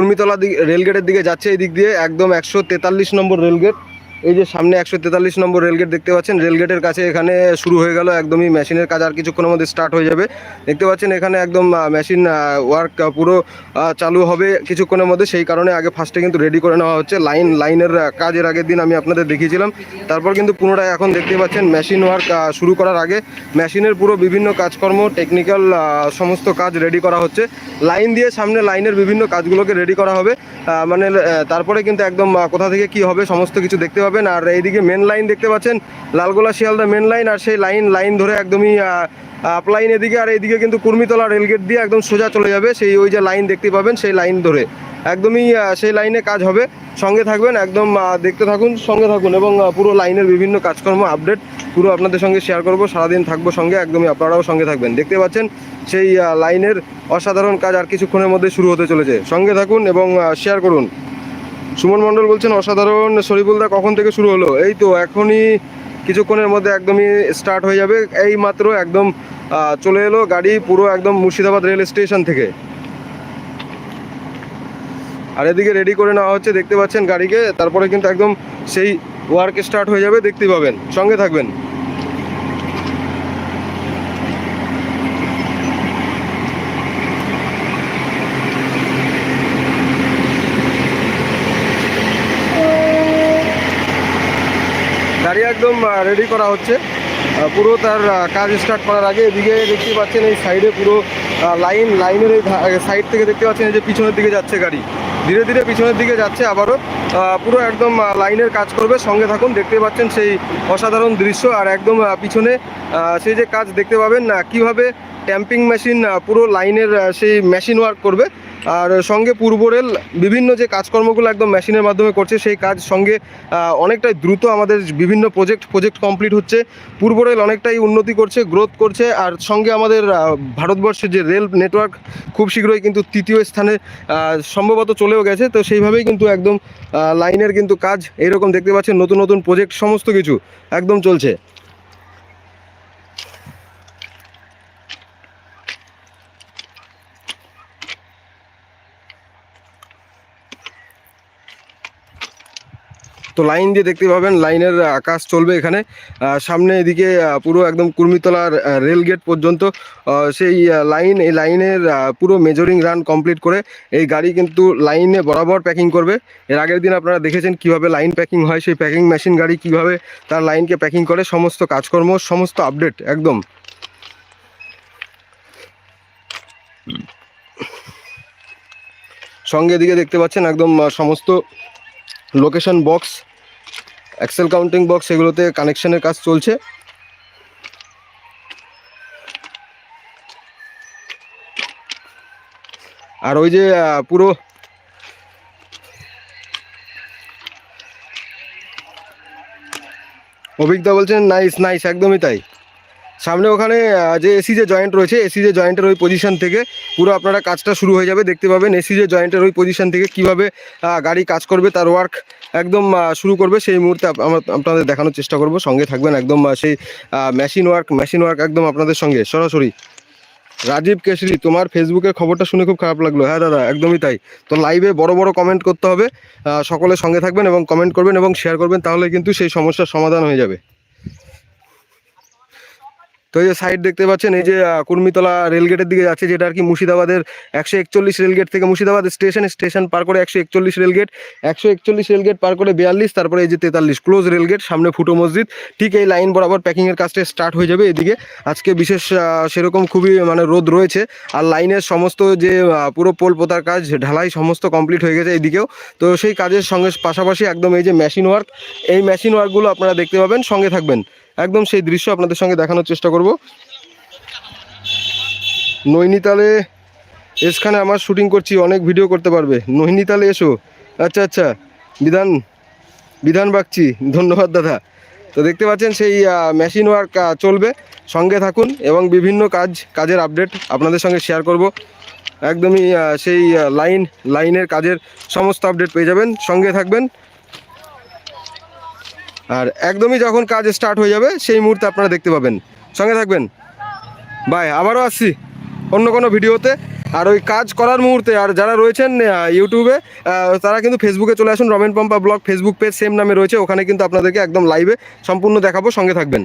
কুর্মিতলা দিকে রেলগেটের দিকে যাচ্ছে এই দিক দিয়ে একদম একশো তেতাল্লিশ নম্বর রেলগেট। এই যে সামনে একশো তেতাল্লিশ নম্বর রেলগেট দেখতে পাচ্ছেন। রেলগেটের কাছে এখানে শুরু হয়ে গেল, একদমই মেশিনের কাজ আর কিছুক্ষণের মধ্যে স্টার্ট হয়ে যাবে। দেখতে পাচ্ছেন এখানে একদম মেশিন ওয়ার্ক পুরো চালু হবে কিছুক্ষণের মধ্যে। সেই কারণে আগে ফার্স্টে কিন্তু রেডি করে নেওয়া হচ্ছে। লাইন লাইনের কাজের আগের দিন আমি আপনাদের দেখিয়েছিলাম। তারপর কিন্তু পুনরায় এখন দেখতে পাচ্ছেন মেশিন ওয়ার্ক শুরু করার আগে মেশিনের পুরো বিভিন্ন কাজকর্ম টেকনিক্যাল সমস্ত কাজ রেডি করা হচ্ছে। লাইন দিয়ে সামনে লাইনের বিভিন্ন কাজগুলোকে রেডি করা হবে। মানে তারপরে কিন্তু একদম কোথা থেকে কি হবে, সমস্ত কিছু দেখতে পাবেন। আর এইদিকে মেন লাইন দেখতে পাচ্ছেন, লালগোলা শিয়ালদা মেন লাইন আর সেই লাইন লাইন ধরে একদমই আপ লাইন এদিকে, আর এইদিকে কিন্তু কুর্মিতলা রেলগেট দিয়ে একদম সোজা চলে যাবে। সেই ওই যে লাইন দেখতে পাবেন, সেই লাইন ধরে। একদমই সেই লাইনে কাজ হবে। সঙ্গে থাকবেন, একদম দেখতে থাকুন, সঙ্গে থাকুন এবং পুরো লাইনের বিভিন্ন কাজকর্ম আপডেট পুরো আপনাদের সঙ্গে শেয়ার করব। সারাদিন থাকব সঙ্গে, একদমই আপনারাও সঙ্গে থাকবেন। দেখতে পাচ্ছেন, সেই লাইনের অসাধারণ কাজ আর কিছুক্ষণের মধ্যে শুরু হতে চলেছে। সঙ্গে থাকুন এবং শেয়ার করুন। সুমন মণ্ডল বলছেন, অসাধারণ শরীফুলদা কখন থেকে শুরু হলো? এই তো, এখনই কিছুক্ষণের মধ্যে একদমই স্টার্ট হয়ে যাবে। এই মাত্র একদম চলে এলো গাড়ি পুরো একদম মুর্শিদাবাদ রেল স্টেশন থেকে। আর এদিকে রেডি করে নেওয়া হচ্ছে, দেখতে পাচ্ছেন গাড়িকে। তারপরে কিন্তু একদম সেই ওয়ার্ক স্টার্ট হয়ে যাবে দেখতে পাবেন। সঙ্গে থাকবেন। একদম রেডি করা হচ্ছে। পুরো তার কাজ স্টার্ট করার আগে এদিকে দেখতে পাচ্ছেন এই সাইডে পুরো লাইন লাইনের এই সাইড থেকে দেখতে পাচ্ছেন এই যে পিছনের দিকে যাচ্ছে গাড়ি। ধীরে ধীরে পিছনের দিকে যাচ্ছে আবারও। পুরো একদম লাইনের কাজ করবে। সঙ্গে থাকুন, দেখতে পাচ্ছেন সেই অসাধারণ দৃশ্য। আর একদম পিছনে সেই যে কাজ দেখতে পাবেন কীভাবে ট্যাম্পিং মেশিন পুরো লাইনের সেই মেশিন ওয়ার্ক করবে। আর সঙ্গে পূর্ব রেল বিভিন্ন যে কাজকর্মগুলো একদম মেশিনের মাধ্যমে করছে, সেই কাজ সঙ্গে অনেকটাই দ্রুত আমাদের বিভিন্ন প্রজেক্ট প্রজেক্ট কমপ্লিট হচ্ছে। পূর্ব রেল অনেকটাই উন্নতি করছে গ্রোথ করছে, আর সঙ্গে আমাদের ভারতবর্ষের যে রেল নেটওয়ার্ক খুব শীঘ্রই কিন্তু তৃতীয় স্থানে সম্ভবত চলেও গেছে। তো সেইভাবেই কিন্তু একদম লাইনের কিন্তু কাজ এরকম দেখতে পাচ্ছেন, নতুন নতুন প্রজেক্ট সমস্ত কিছু একদম চলছে। তো লাইন দিয়ে দেখতে পাবেন, লাইনের কাজ চলবে এখানে। সামনে এদিকে পুরো একদম কুর্মিতলার রেল গেট পর্যন্ত। সেই লাইন, এই লাইনের পুরো মেজরিং রান কমপ্লিট করে এই গাড়ি কিন্তু লাইনে বরাবর প্যাকিং করবে। এর আগের দিন আপনারা দেখেছেন কীভাবে লাইন প্যাকিং হয়, সেই প্যাকিং মেশিন গাড়ি কীভাবে তার লাইনকে প্যাকিং করে, সমস্ত কাজকর্ম, সমস্ত আপডেট একদম। সঙ্গে এদিকে দেখতে পাচ্ছেন একদম সমস্ত location box axle counting box এগুলোতে কানেকশনের কাজ চলছে। আর ওই যে পুরো অভিজ্ঞতা বলছেন নাইস নাইস একদমই তাই। সামনে ওখানে যে এসি যে জয়েন্ট রয়েছে এসি যে জয়েন্টের ওই পজিশন থেকে পুরো আপনারা কাজটা শুরু হয়ে যাবে দেখতে পাবেন এসি যে জয়েন্টের ওই পজিশন থেকে কীভাবে গাড়ি কাজ করবে তার ওয়ার্ক একদম শুরু করবে সেই মুহূর্তে আমরা আপনাদের দেখানোর চেষ্টা করব। সঙ্গে থাকবেন একদম সেই মেশিন ওয়ার্ক মেশিন ওয়ার্ক একদম আপনাদের সঙ্গে। সরাসরি রাজীব কেশরি তোমার ফেসবুকের খবরটা শুনে খুব খারাপ লাগল। হ্যাঁ দাদা একদমই তাই। তো লাইভে বড় বড় কমেন্ট করতে হবে। আহ, সকলের সঙ্গে থাকবেন এবং কমেন্ট করবেন এবং শেয়ার করবেন তাহলে কিন্তু সেই সমস্যার সমাধান হয়ে যাবে। তো এই যে সাইড দেখতে পাচ্ছেন, এই যে কুর্মিতলা রেলগেটের দিকে যাচ্ছে, যেটা আর কি মুর্শিদাবাদের একশো একচল্লিশ রেলগেট থেকে মুর্শিদাবাদ স্টেশন স্টেশন পার করে একশো একচল্লিশ রেলগেট একশো একচল্লিশ রেলগেট পার করে বিয়াল্লিশ, তারপরে এই যে তেতাল্লিশ ক্লোজ রেলগেট সামনে ফুটো মসজিদ, ঠিক এই লাইন বরাবর প্যাকিংয়ের কাজটা স্টার্ট হয়ে যাবে এদিকে। আজকে বিশেষ সেরকম খুবই মানে রোদ রয়েছে, আর লাইনের সমস্ত যে পুরো পোল পোতার কাজ, ঢালাই সমস্ত কমপ্লিট হয়ে গেছে এইদিকেও। তো সেই কাজের সঙ্গে পাশাপাশি একদম এই যে মেশিন ওয়ার্ক এই মেশিন ওয়ার্কগুলো আপনারা দেখতে পাবেন, সঙ্গে থাকবেন। একদম সেই দৃশ্য আপনাদের সঙ্গে দেখানোর চেষ্টা করব। নৈনিতালে এসখানে আমার শুটিং করছি, অনেক ভিডিও করতে পারবে। নৈনিতালে এসো। আচ্ছা আচ্ছা। বিধান বিধান বাগচি, ধন্যবাদ দাদা। তো দেখতে পাচ্ছেন সেই মেশিন ওয়ার্ক চলবে। সঙ্গে থাকুন এবং বিভিন্ন কাজ, কাজের আপডেট আপনাদের সঙ্গে শেয়ার করব। একদমই সেই লাইন লাইনের কাজের সমস্ত আপডেট পেয়ে যাবেন। সঙ্গে থাকবেন। আর একদমই যখন কাজ স্টার্ট হয়ে যাবে, সেই মুহূর্তে আপনারা দেখতে পাবেন। সঙ্গে থাকবেন। বাই আবারও আসছি অন্য কোনো ভিডিওতে। আর ওই কাজ করার মুহূর্তে, আর যারা রয়েছেন ইউটিউবে তারা কিন্তু ফেসবুকে চলে আসুন, Ramen Pampa blog Facebook page same নামে রয়েছে, ওখানে কিন্তু আপনাদেরকে একদম লাইভে সম্পূর্ণ দেখাবো, সঙ্গে থাকবেন।